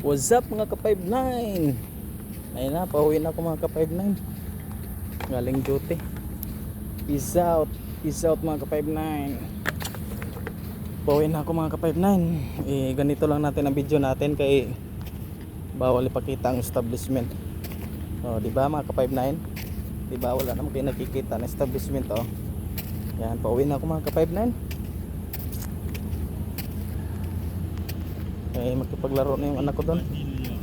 What's up mga ka-59? Ayun na, pauwi na ako mga ka-59 Galing duty. Peace out. Peace out mga ka-59 Pauwi na ako mga ka-59 eh, Ganito lang natin ang video natin kay Bawal ipakita ang establishment. Oh, di ba mga ka-59? Di ba wala naman kayo nakikita ng establishment oh. Yan, pauwi na ako mga ka-59 Eh, magkipaglaro na yung anak ko doon.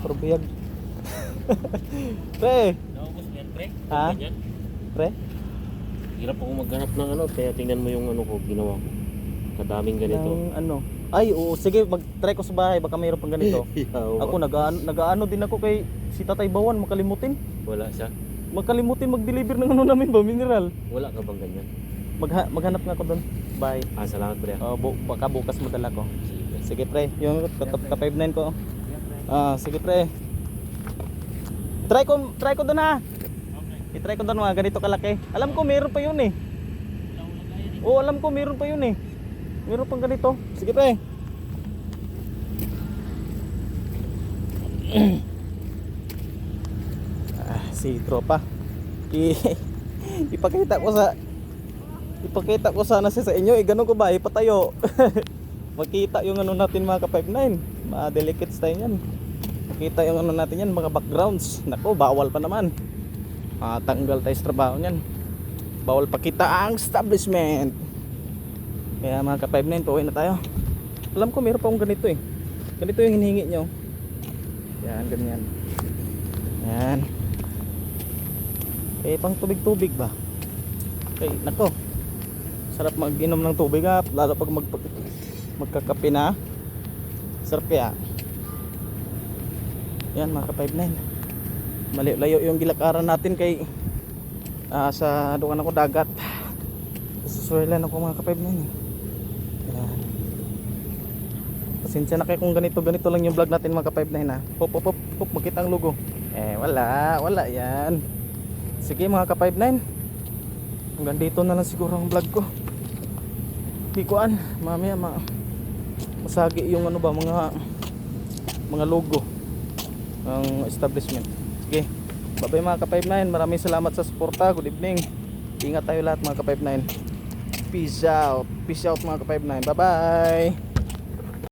Puro biyag. Pre! Ha? Pre? Hirap ako maghanap ng ano, kaya tingnan mo yung ano ko, ginawa ko. Kadaming ganito. Ng ano? Ay, oo, sige, mag-try ko sa bahay. Baka mayroon pang ganito. Yawa. ako, nag-ano, nag-ano din ako kay si Tatay Bawan, makalimutin. Wala siya. Magkalimutin mag-deliver ng ano namin ba, mineral. Wala ka bang ganyan? Magha- maghanap nga ako doon. Bye. Ah, salamat, pre. Oh, bu- baka bukas madala ko. Sige. Sige pre, yung ka-59 ko. Ah, sige pre. Try ko, try ko doon ha. I-try ko doon mga ganito kalaki. Alam ko meron pa yun eh. Oo, alam ko meron pa yun eh. Meron pang ganito. Sige pre. ah, si tropa. I ipakita ko sa ipakita ko sana sa inyo eh ganun ko ba ipatayo makita yung ano natin mga ka-59 mga delicates tayo yan. Makita yung ano natin yan mga backgrounds. Nako bawal pa naman. Ah, tanggal tayo sa trabaho yan bawal pakita ang establishment. Kaya mga ka-59 pauwi na tayo. Alam ko meron pa akong ganito eh. Ganito yung hinihingi nyo yan ganyan. Yan. Eh pang tubig tubig ba? Okay nako. Sarap mag-inom ng tubig ha lalo pag mag magkakape na. Sarap kaya. Yan mga ka-59 mali layo yung gilakaran natin kay ah, sa dukan ako dagat. Sa suwelan ako mga ka-59 eh. yan. Pasensya na kayo kung ganito ganito lang yung vlog natin mga ka-59 ha hop hop hop hop makita ang logo. Eh wala wala yan. Sige mga ka-59 hanggang dito na lang siguro ang vlog ko. Hikuan, mamaya ma masagi yung ano ba mga mga logo ng establishment. Sige. Bye-bye mga ka-59. Maraming salamat sa suporta. Good evening. Ingat tayo lahat mga ka-59. Peace out. Peace out mga ka-59. Bye-bye.